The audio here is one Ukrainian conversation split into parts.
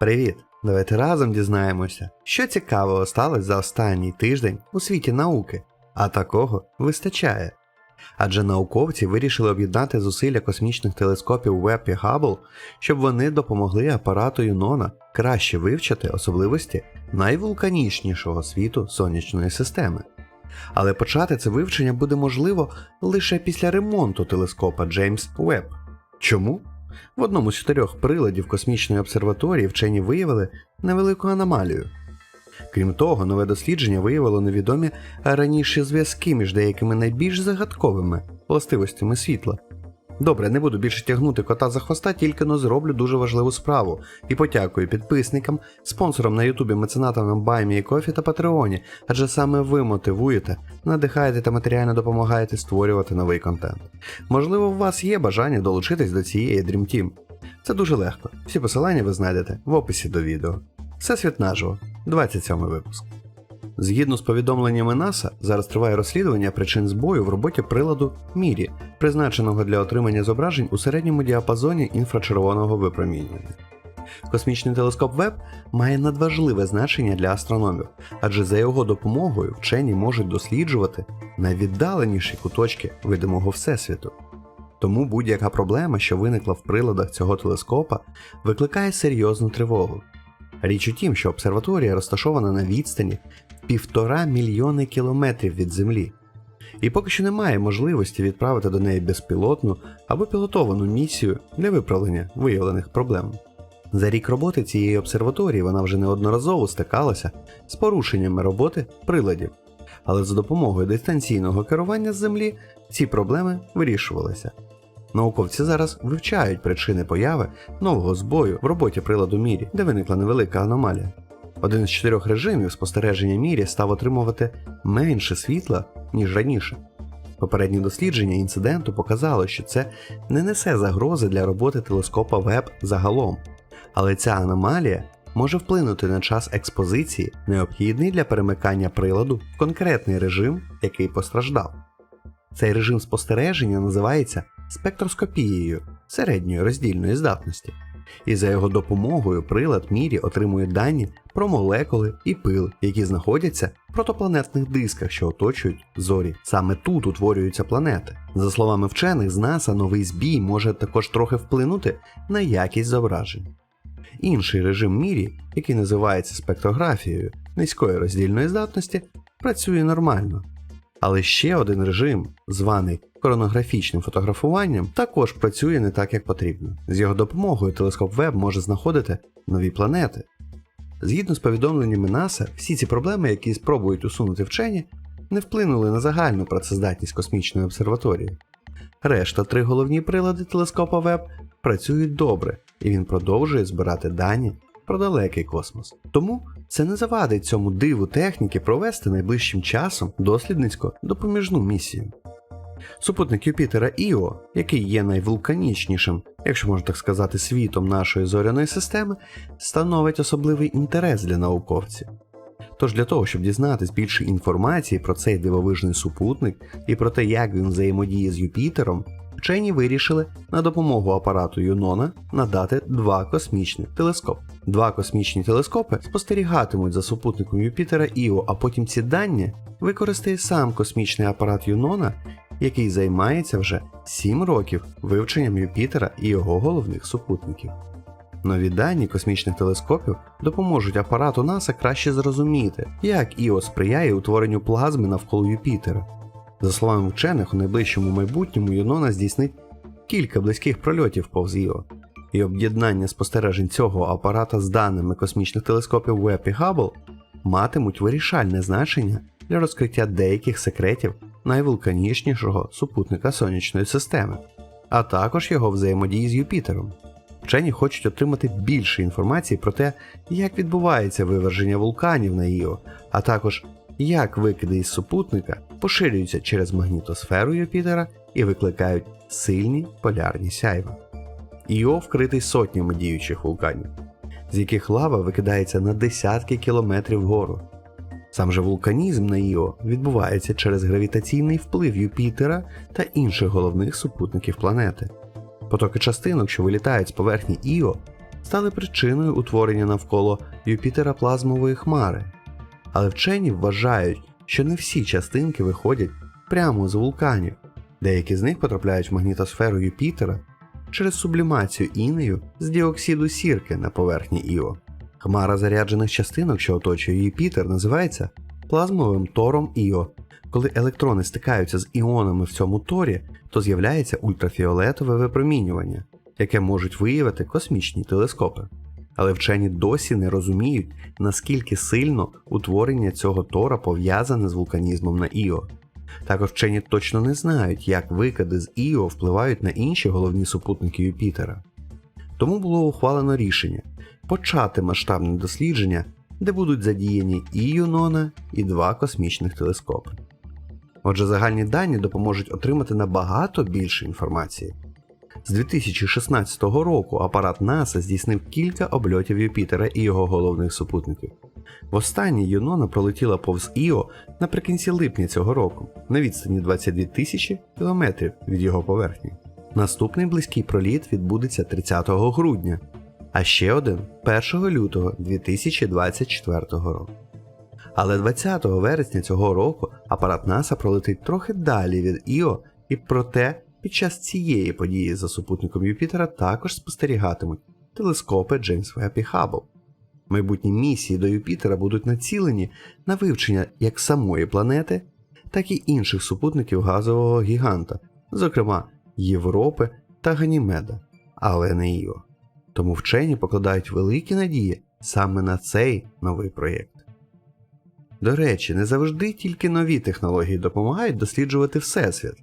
Привіт! Давайте разом дізнаємося, що цікавого сталося за останній тиждень у світі науки, а такого вистачає. Адже науковці вирішили об'єднати зусилля космічних телескопів Веб і Хаббл, щоб вони допомогли апарату Юнона краще вивчити особливості найвулканічнішого світу сонячної системи. Але почати це вивчення буде можливо лише після ремонту телескопа Джеймс Веб. Чому? В одному з чотирьох приладів космічної обсерваторії вчені виявили невелику аномалію. Крім того, нове дослідження виявило невідомі раніше зв'язки між деякими найбільш загадковими властивостями світла. Добре, не буду більше тягнути кота за хвоста, тільки но зроблю дуже важливу справу і подякую підписникам, спонсорам на Ютубі, меценатам на Баймі Кофі та Патреоні, адже саме ви мотивуєте, надихаєте та матеріально допомагаєте створювати новий контент. Можливо, у вас є бажання долучитись до цієї Dream Team. Це дуже легко. Всі посилання ви знайдете в описі до відео. Всесвіт наживо, 27 випуск. Згідно з повідомленнями НАСА, зараз триває розслідування причин збою в роботі приладу Мірі, призначеного для отримання зображень у середньому діапазоні інфрачервоного випромінювання. Космічний телескоп Веб має надважливе значення для астрономів, адже за його допомогою вчені можуть досліджувати найвіддаленіші куточки видимого всесвіту. Тому будь-яка проблема, що виникла в приладах цього телескопа, викликає серйозну тривогу. Річ у тім, що обсерваторія розташована на відстані півтора мільйони кілометрів від Землі, і поки що немає можливості відправити до неї безпілотну або пілотовану місію для виправлення виявлених проблем. За рік роботи цієї обсерваторії вона вже неодноразово стикалася з порушеннями роботи приладів, але за допомогою дистанційного керування з Землі ці проблеми вирішувалися. Науковці зараз вивчають причини появи нового збою в роботі приладу Мірі, де виникла невелика аномалія. Один з чотирьох режимів спостереження Мірі став отримувати менше світла, ніж раніше. Попереднє дослідження інциденту показало, що це не несе загрози для роботи телескопа Веб загалом, але ця аномалія може вплинути на час експозиції, необхідний для перемикання приладу в конкретний режим, який постраждав. Цей режим спостереження називається спектроскопією середньої роздільної здатності, і за його допомогою прилад мірі отримує дані про молекули і пил, які знаходяться в протопланетних дисках, що оточують зорі. Саме тут утворюються планети. За словами вчених з НАСА, новий збій може також трохи вплинути на якість зображень. Інший режим мірі, який називається спектрографією низької роздільної здатності, працює нормально. Але ще один режим, званий коронографічним фотографуванням, також працює не так, як потрібно. З його допомогою телескоп Веб може знаходити нові планети. Згідно з повідомленнями НАСА, всі ці проблеми, які спробують усунути вчені, не вплинули на загальну працездатність космічної обсерваторії. Решта три головні прилади телескопа Веб працюють добре, і він продовжує збирати дані про далекий космос. Тому це не завадить цьому диву техніки провести найближчим часом дослідницько допоміжну місію. Супутник Юпітера Іо, який є найвулканічнішим, якщо можна так сказати, світом нашої зоряної системи, становить особливий інтерес для науковців. Тож для того, щоб дізнатись більше інформації про цей дивовижний супутник і про те, як він взаємодіє з Юпітером, вчені вирішили на допомогу апарату Юнона надати два космічних телескопи. Два космічні телескопи спостерігатимуть за супутником Юпітера Іо, а потім ці дані використає сам космічний апарат Юнона, який займається вже 7 років вивченням Юпітера і його головних супутників. Нові дані космічних телескопів допоможуть апарату НАСА краще зрозуміти, як Іо сприяє утворенню плазми навколо Юпітера. За словами вчених, у найближчому майбутньому Юнона здійснить кілька близьких прольотів повз Іо, і об'єднання спостережень цього апарата з даними космічних телескопів Веб і Хаббл матимуть вирішальне значення для розкриття деяких секретів найвулканічнішого супутника сонячної системи, а також його взаємодії з Юпітером. Вчені хочуть отримати більше інформації про те, як відбувається виверження вулканів на Іо, а також як викиди із супутника поширюються через магнітосферу Юпітера і викликають сильні полярні сяйва. Іо вкритий сотнями діючих вулканів, з яких лава викидається на десятки кілометрів вгору. Сам же вулканізм на Іо відбувається через гравітаційний вплив Юпітера та інших головних супутників планети. Потоки частинок, що вилітають з поверхні Іо, стали причиною утворення навколо Юпітера плазмової хмари. Але вчені вважають, що не всі частинки виходять прямо з вулканів, деякі з них потрапляють в магнітосферу Юпітера через сублімацію інею з діоксиду сірки на поверхні Іо. Хмара заряджених частинок, що оточує Юпітер, називається плазмовим тором Іо. Коли електрони стикаються з іонами в цьому торі, то з'являється ультрафіолетове випромінювання, яке можуть виявити космічні телескопи. Але вчені досі не розуміють, наскільки сильно утворення цього тора пов'язане з вулканізмом на Іо. Також вчені точно не знають, як викиди з Іо впливають на інші головні супутники Юпітера. Тому було ухвалено рішення почати масштабне дослідження, де будуть задіяні і Юнона, і два космічних телескопи. Отже, загальні дані допоможуть отримати набагато більше інформації. З 2016 року апарат НАСА здійснив кілька обльотів Юпітера і його головних супутників. Востаннє Юнона пролетіла повз Іо наприкінці липня цього року на відстані 22 тисячі кілометрів від його поверхні. Наступний близький проліт відбудеться 30 грудня, а ще один 1 лютого 2024 року. Але 20 вересня цього року апарат НАСА пролетить трохи далі від Іо, і проте під час цієї події за супутником Юпітера також спостерігатимуть телескопи Джеймс Веб Хаббл. Майбутні місії до Юпітера будуть націлені на вивчення як самої планети, так і інших супутників газового гіганта, зокрема Європи та Ганімеда, але не Іо. Тому вчені покладають великі надії саме на цей новий проєкт. До речі, не завжди тільки нові технології допомагають досліджувати Всесвіт.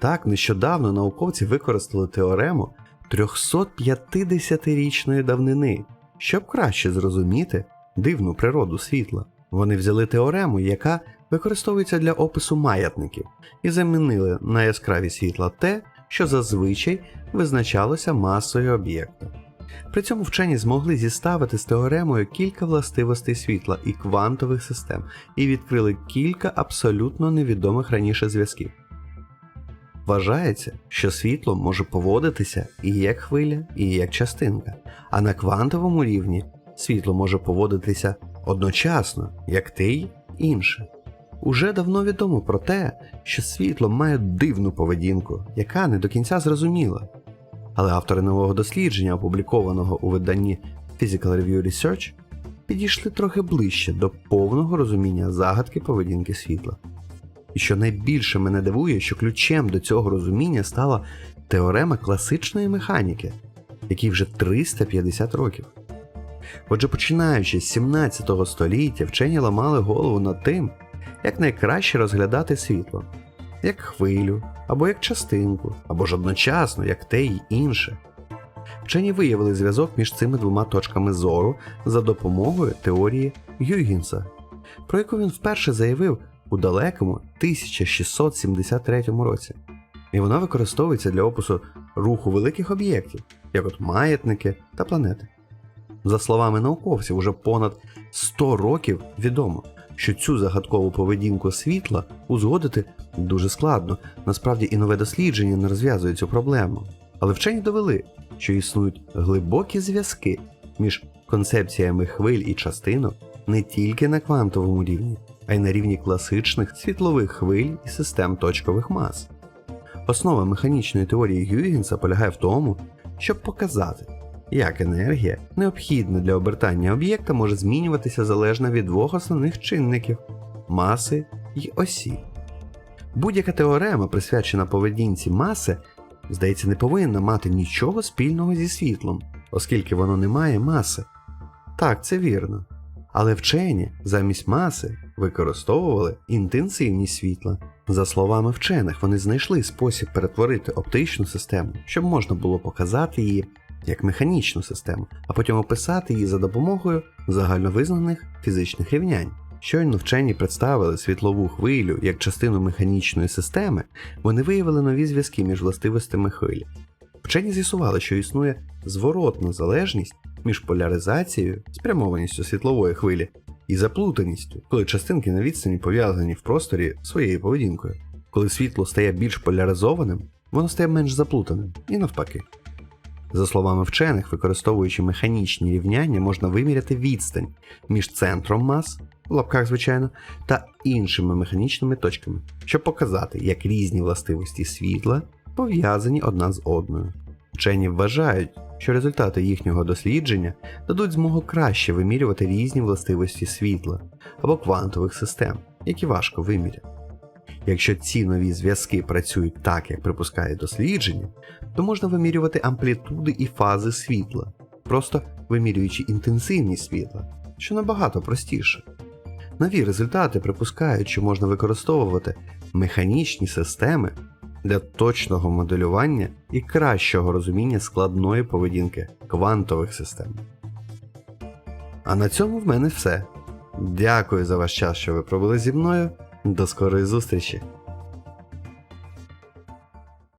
Так, нещодавно науковці використали теорему 350-річної давнини, щоб краще зрозуміти дивну природу світла. Вони взяли теорему, яка використовується для опису маятників, і замінили на яскраві світла те, що зазвичай визначалося масою об'єкта. При цьому вчені змогли зіставити з теоремою кілька властивостей світла і квантових систем і відкрили кілька абсолютно невідомих раніше зв'язків. Вважається, що світло може поводитися і як хвиля, і як частинка, а на квантовому рівні світло може поводитися одночасно, як те й інше. Уже давно відомо про те, що світло має дивну поведінку, яка не до кінця зрозуміла. Але автори нового дослідження, опублікованого у виданні Physical Review Research, підійшли трохи ближче до повного розуміння загадки поведінки світла. І що найбільше мене дивує, що ключем до цього розуміння стала теорема класичної механіки, якій вже 350 років. Отже, починаючи з 17 століття, вчені ламали голову над тим, як найкраще розглядати світло, як хвилю, або як частинку, або ж одночасно, як те й інше. Вчені виявили зв'язок між цими двома точками зору за допомогою теорії Гюйгінса, про яку він вперше заявив у далекому 1673 році. І вона використовується для опису руху великих об'єктів, як от маятники та планети. За словами науковців, уже понад 100 років відомо, що цю загадкову поведінку світла узгодити дуже складно. Насправді і нове дослідження не розв'язує цю проблему. Але вчені довели, що існують глибокі зв'язки між концепціями хвиль і частинок не тільки на квантовому рівні, а й на рівні класичних світлових хвиль і систем точкових мас. Основа механічної теорії Гюйгенса полягає в тому, щоб показати, як енергія, необхідна для обертання об'єкта, може змінюватися залежно від двох основних чинників маси й осі. Будь-яка теорема, присвячена поведінці маси, здається, не повинна мати нічого спільного зі світлом, оскільки воно не має маси. Так, це вірно. Але вчені замість маси використовували інтенсивність світла. За словами вчених, вони знайшли спосіб перетворити оптичну систему, щоб можна було показати її як механічну систему, а потім описати її за допомогою загальновизнаних фізичних рівнянь. Щойно вчені представили світлову хвилю як частину механічної системи, вони виявили нові зв'язки між властивостями хвилі. Вчені з'ясували, що існує зворотна залежність між поляризацією, спрямованістю світлової хвилі і заплутаністю, коли частинки на відстані пов'язані в просторі своєю поведінкою. Коли світло стає більш поляризованим, воно стає менш заплутаним і навпаки. За словами вчених, використовуючи механічні рівняння, можна виміряти відстань між центром мас, в лапках звичайно, та іншими механічними точками, щоб показати, як різні властивості світла пов'язані одна з одною. Вчені вважають, що результати їхнього дослідження дадуть змогу краще вимірювати різні властивості світла або квантових систем, які важко виміряти. Якщо ці нові зв'язки працюють так, як припускає дослідження, то можна вимірювати амплітуди і фази світла, просто вимірюючи інтенсивність світла, що набагато простіше. Нові результати припускають, що можна використовувати механічні системи для точного моделювання і кращого розуміння складної поведінки квантових систем. А на цьому в мене все. Дякую за ваш час, що ви провели зі мною. До скорої зустрічі!